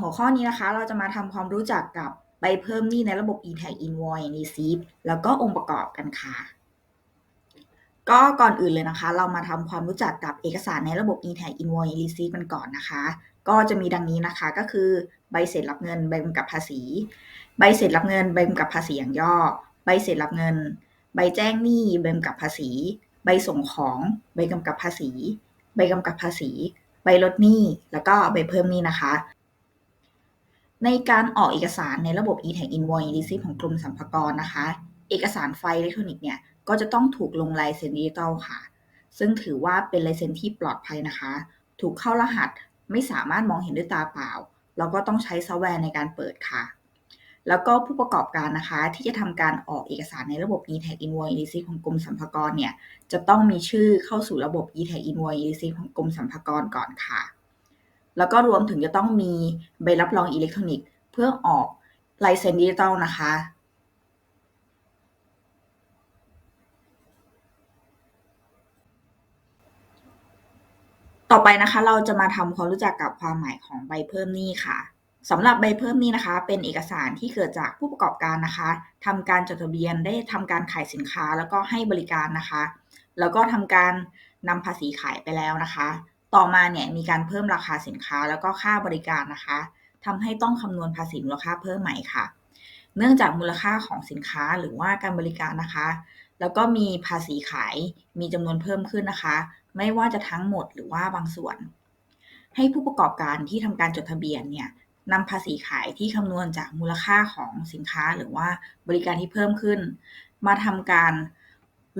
หัวข้อนี้นะคะ เราจะมาทำความรู้จักกับใบเพิ่มหนี้ในระบบ e-tag invoice receipt แล้วก็องค์ประกอบกันค่ะ ก็ก่อนอื่นเลยนะคะ เรามาทำความรู้จักกับเอกสารในระบบ e-tag invoice receipt กันก่อนนะคะ ก็จะมีดังนี้นะคะก็คือใบเสร็จรับเงินใบกำกับภาษี ใบเสร็จรับเงินใบกำกับภาษีอย่างย่อ ใบเสร็จรับเงิน ใบแจ้งหนี้ใบกำกับภาษี ใบส่งของใบกำกับภาษี ใบกำกับภาษี ใบลดหนี้แล้วก็ใบเพิ่มหนี้นะคะ ในการออกเอกสารในระบบ e-tag invoice receipt ของกรมสรรพากรนะคะ เอกสารไฟล์อิเล็กทรอนิกส์เนี่ย ก็จะต้องถูกลงลายเซ็นดิจิตอลค่ะ ซึ่งถือว่าเป็นลายเซ็นที่ปลอดภัยนะคะ ถูกเข้ารหัสไม่สามารถมองเห็นด้วยตาเปล่า แล้วก็ต้องใช้ซอฟต์แวร์ในการเปิดค่ะ แล้วก็ผู้ประกอบการนะคะ ที่จะทำการออกเอกสารในระบบ e-tag invoice receipt ของกรมสรรพากรเนี่ย จะต้องมีชื่อเข้าสู่ระบบ e-tag invoice receipt ของกรมสรรพากรก่อนค่ะ แล้วก็รวมถึงจะต้องมีใบรับรองอิเล็กทรอนิกส์ เพื่อออกลายเซ็นดิจิตอลนะคะ ต่อไปนะคะ เราจะมาทำความรู้จักกับความหมายของใบเพิ่มหนี้ค่ะสำหรับใบเพิ่มหนี้นะคะ เป็นเอกสารที่เกิดจากผู้ประกอบการนะคะทำการจดทะเบียนได้ทำการขายสินค้าแล้วก็ให้บริการนะคะ แล้วก็ทำการนำภาษีขายไปแล้วนะคะ ต่อมาเนี่ยมีการเพิ่มราคาสินค้าแล้วก็ค่าบริการนะคะทำให้ต้องคำนวณภาษีมูลค่าเพิ่มใหม่ค่ะ เนื่องจากมูลค่าของสินค้าหรือว่าการบริการนะคะ แล้วก็มีภาษีขายมีจำนวนเพิ่มขึ้นนะคะ ไม่ว่าจะทั้งหมดหรือว่าบางส่วน ให้ผู้ประกอบการที่ทำการจดทะเบียนเนี่ยนำภาษีขายที่คำนวณจากมูลค่าของสินค้าหรือว่าบริการที่เพิ่มขึ้น มาทำการ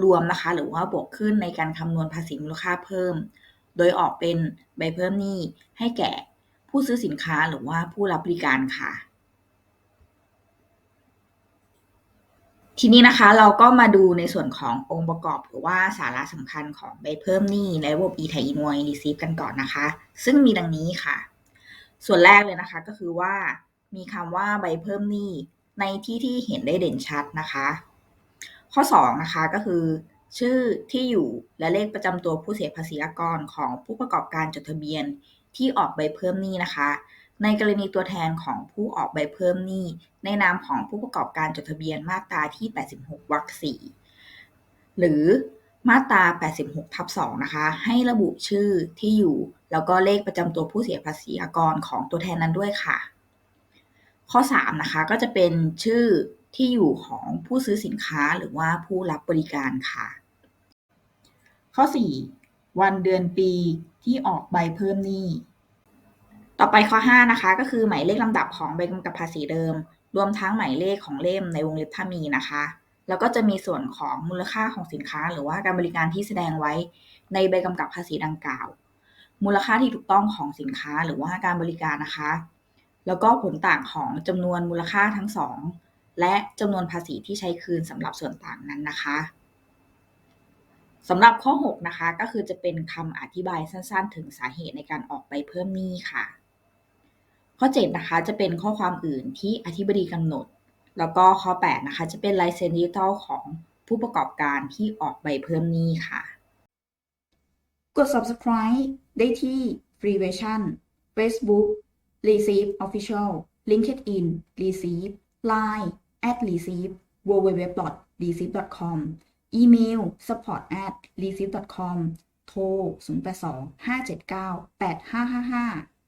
รวมนะคะ หรือว่าบวกขึ้นในการคำนวณภาษีมูลค่าเพิ่ม โดยออกเป็นใบเพิ่มหนี้ให้แก่ผู้ซื้อสินค้าหรือว่าผู้รับบริการค่ะ ทีนี้นะคะเราก็มาดูในส่วนขององค์ประกอบหรือว่าสาระสำคัญของใบเพิ่มหนี้ในระบบ e-tag invoice receipt กันก่อนนะคะ ซึ่งมีดังนี้ค่ะ ส่วนแรกเลยนะคะก็คือว่า มีคำว่าใบเพิ่มหนี้ในที่ที่เห็นได้เด่นชัดนะคะ ข้อ 2 นะคะก็คือ ชื่อที่อยู่และเลขประจำตัวผู้เสียภาษีอากรของผู้ประกอบการจดทะเบียนที่ออกใบเพิ่มหนี้นะคะ ในกรณีตัวแทนของผู้ออกใบเพิ่มหนี้ ในนามของผู้ประกอบการจดทะเบียนมาตราที่ 86วรรค4หรือมาตรา 86ทับ2นะคะ ให้ระบุชื่อที่อยู่ แล้วก็เลขประจำตัวผู้เสียภาษีอากรของตัวแทนนั้นด้วยค่ะ ข้อ 3 นะคะ ก็จะเป็นชื่อ ที่อยู่ของผู้ซื้อสินค้าหรือว่าผู้รับบริการค่ะ ข้อ 4 วันเดือนปีที่ออกใบเพิ่มหนี้ ต่อไปข้อ 5 นะคะ ก็คือหมายเลขลำดับของใบกำกับภาษีเดิม รวมทั้งหมายเลขของเล่มในวงเล็บถ้ามีนะคะ แล้วก็จะมีส่วนของมูลค่าของสินค้า หรือว่าการบริการที่แสดงไว้ในใบกำกับภาษีดังกล่าว มูลค่าที่ถูกต้องของสินค้าหรือว่าการบริการนะคะ แล้วก็ผลต่างของจำนวนมูลค่าทั้งสอง และจำนวนภาษีที่ใช้คืนสำหรับส่วนต่างนั้นนะคะสำหรับข้อ 6 นะคะ ก็คือจะเป็นคำอธิบายสั้นๆ ถึงสาเหตุในการออกใบเพิ่มหนี้ค่ะ ข้อ 7 นะคะ จะเป็นข้อความอื่นที่อธิบดีกำหนด แล้วก็ข้อ 8 นะคะ จะเป็นลายเซ็นดิจิทัลของผู้ประกอบการที่ออกใบเพิ่มหนี้ค่ะ กด subscribe ได้ที่ Free Version Facebook Receive Official LinkedIn Receive Line at Receive www.receive.com อีเมล support at receive.com โทร 082 579 8555